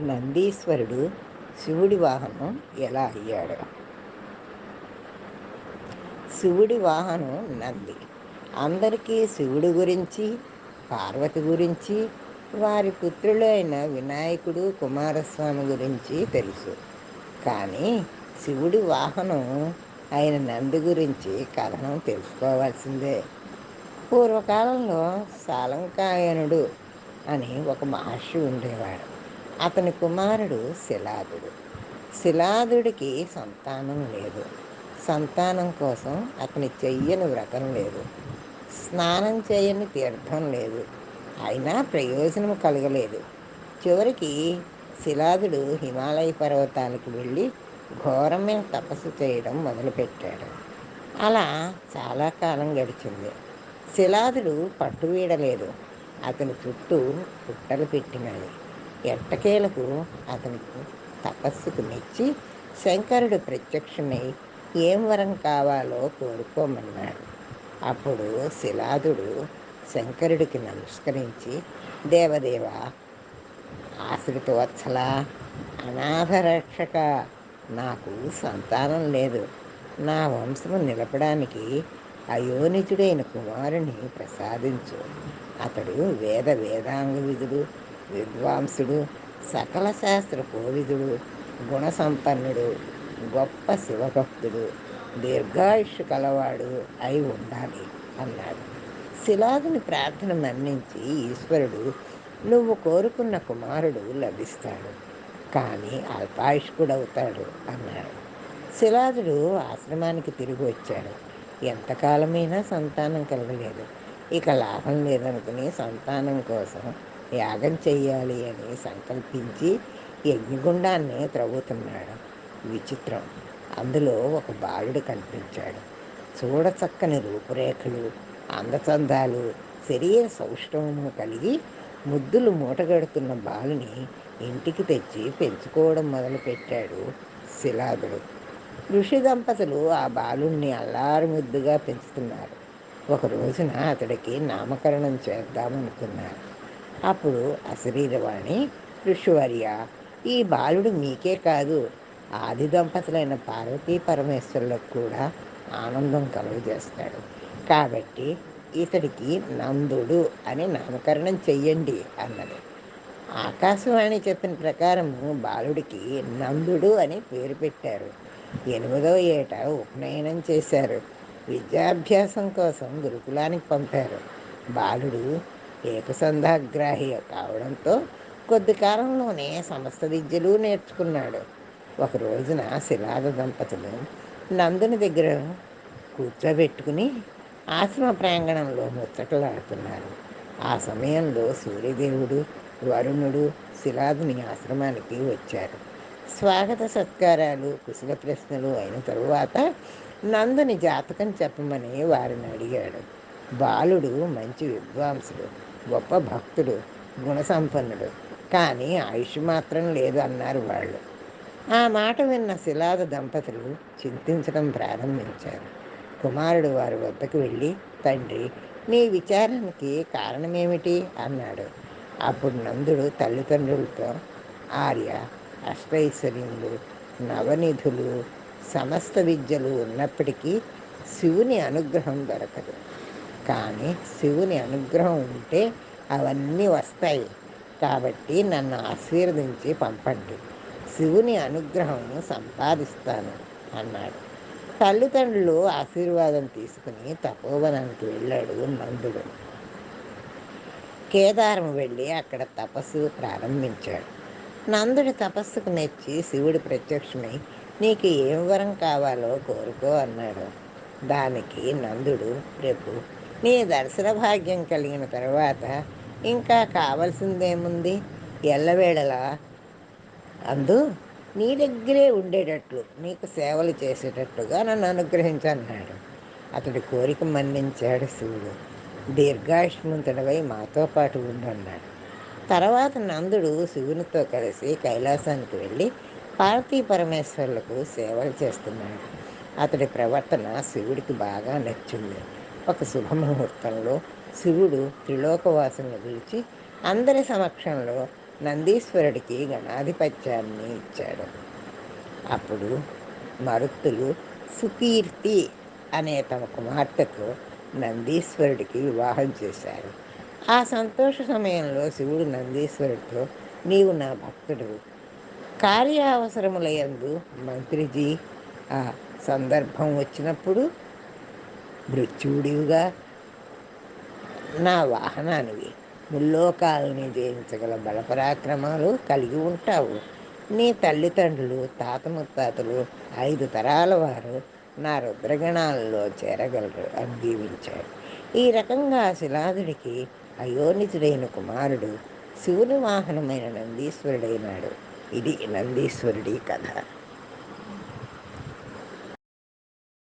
నందీశ్వరుడు శివుడి వాహనం ఎలా అయ్యాడు? శివుడి వాహనం నంది. అందరికీ శివుడి గురించి పార్వతి గురించి వారి పుత్రులైన వినాయకుడు కుమారస్వామి గురించి తెలుసు. కానీ శివుడి వాహనం అయిన నంది గురించి కథనం తెలుసుకోవాల్సిందే. పూర్వకాలంలో సాలంకాయనుడు అని ఒక మహర్షి ఉండేవాడు. అతని కుమారుడు శిలాదుడు. శిలాదుడికి సంతానం లేదు. సంతానం కోసం అతని చెయ్యని వ్రతం లేదు. స్నానం చేయని తీర్థం లేదు. అయినా ప్రయోజనం కలగలేదు. చివరికి శిలాదుడు హిమాలయ పర్వతాలకు వెళ్ళి ఘోరమైన తపస్సు చేయడం మొదలుపెట్టాడు. అలా చాలా కాలం గడిచింది. శిలాదుడు పట్టు వీడలేదు అతని చుట్టూ పుట్టలు పెట్టినాయి. ఎట్టకేలకు అతనికి తపస్సుకు మెచ్చి శంకరుడు ప్రత్యక్షమై ఏం వరం కావాలో కోరుకోమన్నాడు. అప్పుడు శిలాదుడు శంకరుడికి నమస్కరించి దేవదేవ ఆశ్రితవత్సల అనాథరక్షక నాకు సంతానం లేదు. నా వంశము నిలపడానికి అయోనిజుడైన కుమారుని ప్రసాదించు. అతడు వేద వేదాంగ విధుడు విద్వాంసుడు సకల శాస్త్ర కోవిదుడు గుణసంపన్నుడు గొప్ప శివభక్తుడు దీర్ఘాయుష్ కలవాడు అయి ఉండాలి అన్నాడు. శిలాదుని ప్రార్థన మన్నించి ఈశ్వరుడు నువ్వు కోరుకున్న కుమారుడు లభిస్తాడు కానీ అల్పాయుష్కుడవుతాడు అన్నాడు. శిలాదుడు ఆశ్రమానికి తిరిగి వచ్చాడు. ఎంతకాలమైనా సంతానం కలగలేదు. ఇక లాభం లేదనుకుని సంతానం కోసం యాగం చేయాలి అని సంకల్పించి యజ్ఞగుండాన్ని త్రవ్వుతున్నాడు. విచిత్రం. అందులో ఒక బాలుడు కనిపించాడు. చూడచక్కని రూపురేఖలు అందచందాలు శరీర సౌష్ఠవము కలిగి ముద్దులు మూటగడుతున్న బాలుని ఇంటికి తెచ్చి పెంచుకోవడం మొదలుపెట్టాడు శిలాదుడు. ఋషి దంపతులు ఆ బాలుణ్ణి అల్లారు ముద్దుగా పెంచుతున్నారు. ఒక రోజున అతడికి నామకరణం చేద్దామనుకున్నారు. అప్పుడు అశరీరవాణి ఋషివర్య ఈ బాలుడు మీకే కాదు ఆది దంపతులైన పార్వతీ పరమేశ్వరులకు కూడా ఆనందం కలుగజేస్తాడు. కాబట్టి ఇతడికి నందుడు అని నామకరణం చెయ్యండి అన్నది. ఆకాశవాణి చెప్పిన ప్రకారము బాలుడికి నందుడు అని పేరు పెట్టారు. ఎనిమిదవ ఏట ఉపనయనం చేశారు. విద్యాభ్యాసం కోసం గురుకులానికి పంపారు. బాలుడు ఏకసంధాగ్రాహి కావడంతో కొద్ది కాలంలోనే సమస్త విద్యలు నేర్చుకున్నాడు. ఒక రోజున శిలాద దంపతులు నందుని దగ్గర కూర్చోబెట్టుకుని ఆశ్రమ ప్రాంగణంలో ముచ్చటలాడుతున్నారు. ఆ సమయంలో సూర్యదేవుడు వరుణుడు శిలాదుని ఆశ్రమానికి వచ్చారు. స్వాగత సత్కారాలు కుశల ప్రశ్నలు అయిన తరువాత నందుని జాతకం చెప్పమని వారిని అడిగాడు. బాలుడు మంచి విద్వాంసుడు. గొప్ప భక్తుడు గుణసంపన్నుడు. కానీ ఆయుష్ మాత్రం లేదు అన్నారు వాళ్ళు. ఆ మాట విన్న శిలాద దంపతులు చింతించడం ప్రారంభించారు. కుమారుడు వారి వద్దకు వెళ్ళి తండ్రి నీ విచారానికి కారణమేమిటి? అన్నాడు. అప్పుడు నందుడు తల్లిదండ్రులతో ఆర్య అష్టైశ్వర్యములు నవనిధులు సమస్త విద్యలు ఉన్నప్పటికీ శివుని అనుగ్రహం దొరకదు. కానీ శివుని అనుగ్రహం ఉంటే అవన్నీ వస్తాయి. కాబట్టి నన్ను ఆశీర్వదించి పంపండి. శివుని అనుగ్రహం సంపాదిస్తాను అన్నాడు. తల్లిదండ్రులు ఆశీర్వాదం తీసుకుని తపోవనానికి వెళ్ళాడు నందుడు. కేదారం వెళ్ళి అక్కడ తపస్సు ప్రారంభించాడు. నందుడి తపస్సుకు మెచ్చి శివుడు ప్రత్యక్షమై నీకు ఏం వరం కావాలో కోరుకో అన్నాడు. దానికి నందుడు ప్రభు నీ దర్శన భాగ్యం కలిగిన తర్వాత ఇంకా కావలసిందేముంది? ఎల్లవేళలా. అందు నీ దగ్గరే ఉండేటట్లు నీకు సేవలు చేసేటట్లుగా నన్ను అనుగ్రహించన్నాడు. అతడి కోరిక మన్నించాడు శివుడు. దీర్ఘాయుష్మంతుడవై మాతో పాటు ఉండన్నాడు తర్వాత నందుడు శివునితో కలిసి కైలాసానికి వెళ్ళి పార్వతీ పరమేశ్వరులకు సేవలు చేస్తున్నాడు. అతడి ప్రవర్తన శివుడికి బాగా నచ్చింది. ఒక శుభముహూర్తంలో శివుడు త్రిలోకవాసుని పిలిచి అందరి సమక్షంలో నందీశ్వరుడికి గణాధిపత్యాన్ని ఇచ్చాడు. అప్పుడు మరుత్తులు సుకీర్తి అనే తమ కుమార్తెకు నందీశ్వరుడికి వివాహం చేశారు. ఆ సంతోష సమయంలో శివుడు నందీశ్వరుడితో నీవు నా భక్తుడు. కార్యావసరములయందు మంత్రిజీ ఆ సందర్భం వచ్చినప్పుడు మృత్యుడివిగా నా వాహనానివి. ముల్లోకాలని జయించగల బలపరాక్రమాలు కలిగి ఉంటావు. నీ తల్లిదండ్రులు తాత ముత్తాతలు ఐదు తరాల వారు నా రుద్రగణాలలో చేరగలరు అని దీవించాడు ఈ రకంగా శిలాదుడికి అయోనితుడైన కుమారుడు శివుని వాహనమైన నందీశ్వరుడైనాడు. ఇది నందీశ్వరుడి కథ.